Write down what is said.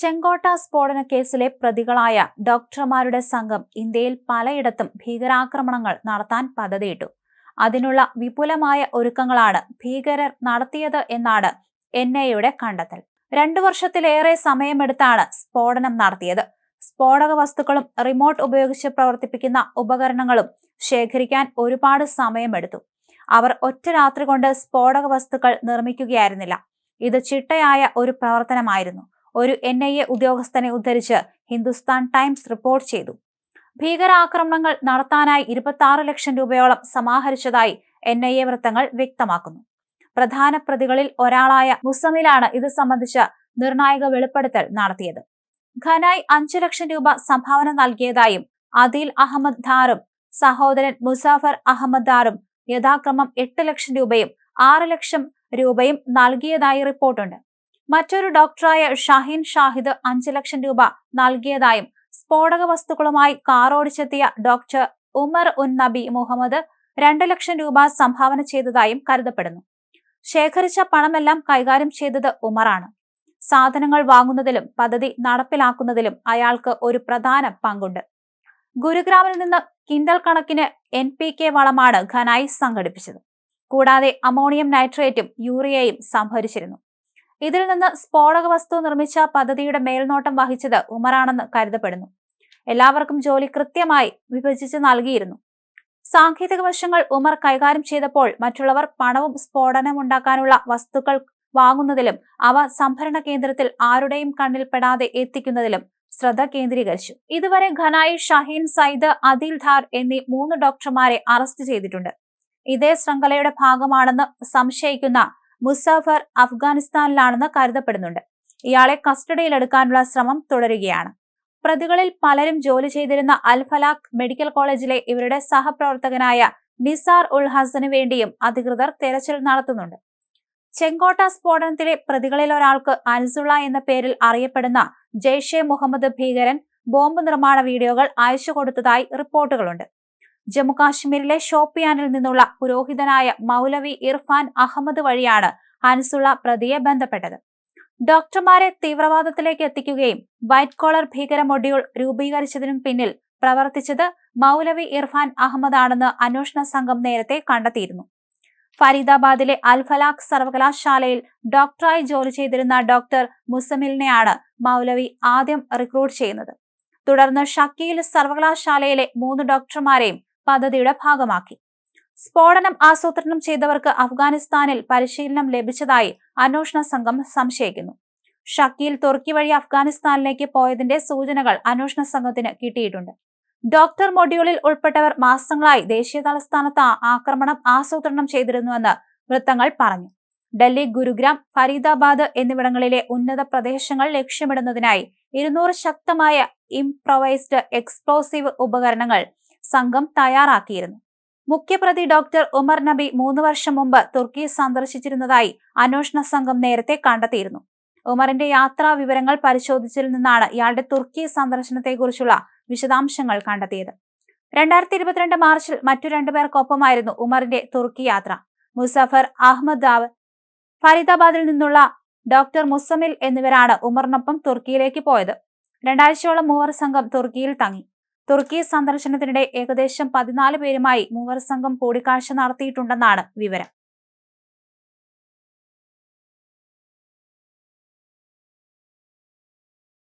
ചെങ്കോട്ട സ്ഫോടന കേസിലെ പ്രതികളായ ഡോക്ടർമാരുടെ സംഘം ഇന്ത്യയിൽ പലയിടത്തും ഭീകരാക്രമണങ്ങൾ നടത്താൻ പദ്ധതിയിട്ടു. അതിനുള്ള വിപുലമായ ഒരുക്കങ്ങളാണ് ഭീകരർ നടത്തിയത് എന്നാണ് എൻ ഐയുടെ കണ്ടെത്തൽ. രണ്ടു വർഷത്തിലേറെ സമയമെടുത്താണ് സ്ഫോടനം നടത്തിയത്. സ്ഫോടക വസ്തുക്കളും റിമോട്ട് ഉപയോഗിച്ച് പ്രവർത്തിപ്പിക്കുന്ന ഉപകരണങ്ങളും ശേഖരിക്കാൻ ഒരുപാട് സമയമെടുത്തു. അവർ ഒറ്റ രാത്രി കൊണ്ട് സ്ഫോടക വസ്തുക്കൾ നിർമ്മിക്കുകയായിരുന്നില്ല. ഇത് ചിട്ടയായ ഒരു പ്രവർത്തനമായിരുന്നു. ഒരു എൻ ഐ എ ഉദ്യോഗസ്ഥനെ ഉദ്ധരിച്ച് ഹിന്ദുസ്ഥാൻ ടൈംസ് റിപ്പോർട്ട് ചെയ്തു. ഭീകരാക്രമണങ്ങൾ നടത്താനായി ഇരുപത്തി ലക്ഷം രൂപയോളം സമാഹരിച്ചതായി എൻ ഐ എ വൃത്തങ്ങൾ വ്യക്തമാക്കുന്നു. പ്രധാന പ്രതികളിൽ ഒരാളായ മുസമിലാണ് ഇത് സംബന്ധിച്ച നിർണായക വെളിപ്പെടുത്തൽ നടത്തിയത്. ഖനായ് അഞ്ചു ലക്ഷം രൂപ സംഭാവന നൽകിയതായും അദീൽ അഹമ്മദ് ധാറും സഹോദരൻ മുസാഫർ അഹമ്മദ് ധാറും യഥാക്രമം എട്ട് ലക്ഷം രൂപയും ആറ് ലക്ഷം രൂപയും നൽകിയതായി റിപ്പോർട്ടുണ്ട്. മറ്റൊരു ഡോക്ടറായ ഷാഹിൻ ഷാഹിദ് അഞ്ചു ലക്ഷം രൂപ നൽകിയതായും സ്ഫോടക വസ്തുക്കളുമായി കാറോടിച്ചെത്തിയ ഡോക്ടർ ഉമർ ഉൻ നബി മുഹമ്മദ് രണ്ടു ലക്ഷം രൂപ സംഭാവന ചെയ്തതായും കരുതപ്പെടുന്നു. ശേഖരിച്ച പണമെല്ലാം കൈകാര്യം ചെയ്തത് ഉമറാണ്. സാധനങ്ങൾ വാങ്ങുന്നതിലും പദ്ധതി നടപ്പിലാക്കുന്നതിലും അയാൾക്ക് ഒരു പ്രധാന പങ്കുണ്ട്. ഗുരുഗ്രാമിൽ നിന്ന് കിൻഡൽ കണക്കിന് എൻ പി കെ വളമാണ് ഖനായി സംഘടിപ്പിച്ചത്. കൂടാതെ അമോണിയം നൈട്രേറ്റും യൂറിയയും സംഭരിച്ചിരുന്നു. ഇതിൽ നിന്ന് സ്ഫോടക വസ്തു നിർമ്മിച്ച പദ്ധതിയുടെ മേൽനോട്ടം വഹിച്ചത് ഉമറാണെന്ന് കരുതപ്പെടുന്നു. എല്ലാവർക്കും ജോലി കൃത്യമായി വിഭജിച്ച് നൽകിയിരുന്നു. സാങ്കേതിക വശങ്ങൾ ഉമർ കൈകാര്യം ചെയ്തപ്പോൾ മറ്റുള്ളവർ പണവും സ്ഫോടനമുണ്ടാക്കാനുള്ള വസ്തുക്കൾ വാങ്ങുന്നതിലും അവ സംഭരണ കേന്ദ്രത്തിൽ ആരുടെയും കണ്ണിൽപ്പെടാതെ എത്തിക്കുന്നതിലും ശ്രദ്ധ കേന്ദ്രീകരിച്ചു. ഇതുവരെ ഖനായി ഷഹീൻ സയ്ദ് അദിൽ ധാർ എന്നീ മൂന്ന് ഡോക്ടർമാരെ അറസ്റ്റ് ചെയ്തിട്ടുണ്ട്. ഇതേ ശൃംഖലയുടെ ഭാഗമാണെന്ന് സംശയിക്കുന്ന മുസാഫർ അഫ്ഗാനിസ്ഥാനിലാണെന്ന് കരുതപ്പെടുന്നുണ്ട്. ഇയാളെ കസ്റ്റഡിയിലെടുക്കാനുള്ള ശ്രമം തുടരുകയാണ്. പ്രതികളിൽ പലരും ജോലി ചെയ്തിരുന്ന അൽഫലാഖ് മെഡിക്കൽ കോളേജിലെ ഇവരുടെ സഹപ്രവർത്തകനായ നിസാർ ഉൾ ഹസന് വേണ്ടിയും അധികൃതർ തെരച്ചിൽ നടത്തുന്നുണ്ട്. ചെങ്കോട്ട സ്ഫോടനത്തിലെ പ്രതികളിൽ ഒരാൾക്ക് അൻസുള്ള എന്ന പേരിൽ അറിയപ്പെടുന്ന ജെയ്ഷെ മുഹമ്മദ് ഭീകരൻ ബോംബ് നിർമ്മാണ വീഡിയോകൾ അയച്ചു കൊടുത്തതായി റിപ്പോർട്ടുകളുണ്ട്. ജമ്മുകാശ്മീരിലെ ഷോപ്പിയാനിൽ നിന്നുള്ള പുരോഹിതനായ മൗലവി ഇർഫാൻ അഹമ്മദ് വഴിയാണ് അൻസുള്ള പ്രതിയെ ബന്ധപ്പെട്ടത്. ഡോക്ടർമാരെ തീവ്രവാദത്തിലേക്ക് എത്തിക്കുകയും വൈറ്റ് കോളർ ഭീകര മൊഡ്യൂൾ രൂപീകരിച്ചതിനും പിന്നിൽ പ്രവർത്തിച്ചത് മൗലവി ഇർഫാൻ അഹമ്മദ് ആണെന്ന് അന്വേഷണ സംഘം നേരത്തെ കണ്ടെത്തിയിരുന്നു. ഫരീദാബാദിലെ അൽഫലാഖ് സർവകലാശാലയിൽ ഡോക്ടറായി ജോലി ചെയ്തിരുന്ന ഡോക്ടർ മുസമിലിനെയാണ് മൗലവി ആദ്യം റിക്രൂട്ട് ചെയ്യുന്നത്. തുടർന്ന് ഷക്കീൽ സർവകലാശാലയിലെ മൂന്ന് ഡോക്ടർമാരെയും പദ്ധതിയുടെ ഭാഗമാക്കി. സ്ഫോടനം ആസൂത്രണം ചെയ്തവർക്ക് അഫ്ഗാനിസ്ഥാനിൽ പരിശീലനം ലഭിച്ചതായി അന്വേഷണ സംഘം സംശയിക്കുന്നു. ഷക്കീൽ തുർക്കി വഴി അഫ്ഗാനിസ്ഥാനിലേക്ക് പോയതിന്റെ സൂചനകൾ അന്വേഷണ സംഘത്തിന് കിട്ടിയിട്ടുണ്ട്. ഡോക്ടർ മൊഡ്യൂളിൽ ഉൾപ്പെട്ടവർ മാസങ്ങളായി ദേശീയ തലസ്ഥാനത്ത് ആക്രമണം ആസൂത്രണം ചെയ്തിരുന്നുവെന്ന് വൃത്തങ്ങൾ പറഞ്ഞു. ഡൽഹി ഗുരുഗ്രാം ഫരീദാബാദ് എന്നിവിടങ്ങളിലെ ഉന്നത പ്രദേശങ്ങൾ ലക്ഷ്യമിടുന്നതിനായി ഇരുന്നൂറ് ശക്തമായ ഇംപ്രൊവൈസ്ഡ് എക്സ്പ്ലോസീവ് ഉപകരണങ്ങൾ സംഘം തയ്യാറാക്കിയിരുന്നു. മുഖ്യപ്രതി ഡോക്ടർ ഉമർ നബി മൂന്ന് വർഷം മുമ്പ് തുർക്കി സന്ദർശിച്ചിരുന്നതായി അന്വേഷണ സംഘം നേരത്തെ കണ്ടെത്തിയിരുന്നു. ഉമറിന്റെ യാത്രാ വിവരങ്ങൾ പരിശോധിച്ചതിൽ നിന്നാണ് ഇയാളുടെ തുർക്കി സന്ദർശനത്തെക്കുറിച്ചുള്ള വിശദാംശങ്ങൾ കണ്ടെത്തിയത്. രണ്ടായിരത്തി ഇരുപത്തിരണ്ട് മാർച്ചിൽ മറ്റു രണ്ടുപേർക്കൊപ്പമായിരുന്നു ഉമറിന്റെ തുർക്കി യാത്ര. മുസഫർ അഹമ്മദ് ദാവ് ഫരീദാബാദിൽ നിന്നുള്ള ഡോക്ടർ മുസമിൽ എന്നിവരാണ് ഉമറിനൊപ്പം തുർക്കിയിലേക്ക് പോയത്. രണ്ടാഴ്ചയോളം മൂവർ സംഘം തുർക്കിയിൽ തങ്ങി. തുർക്കി സന്ദർശനത്തിനിടെ ഏകദേശം പതിനാല് പേരുമായി മൂവർ സംഘം കൂടിക്കാഴ്ച നടത്തിയിട്ടുണ്ടെന്നാണ് വിവരം.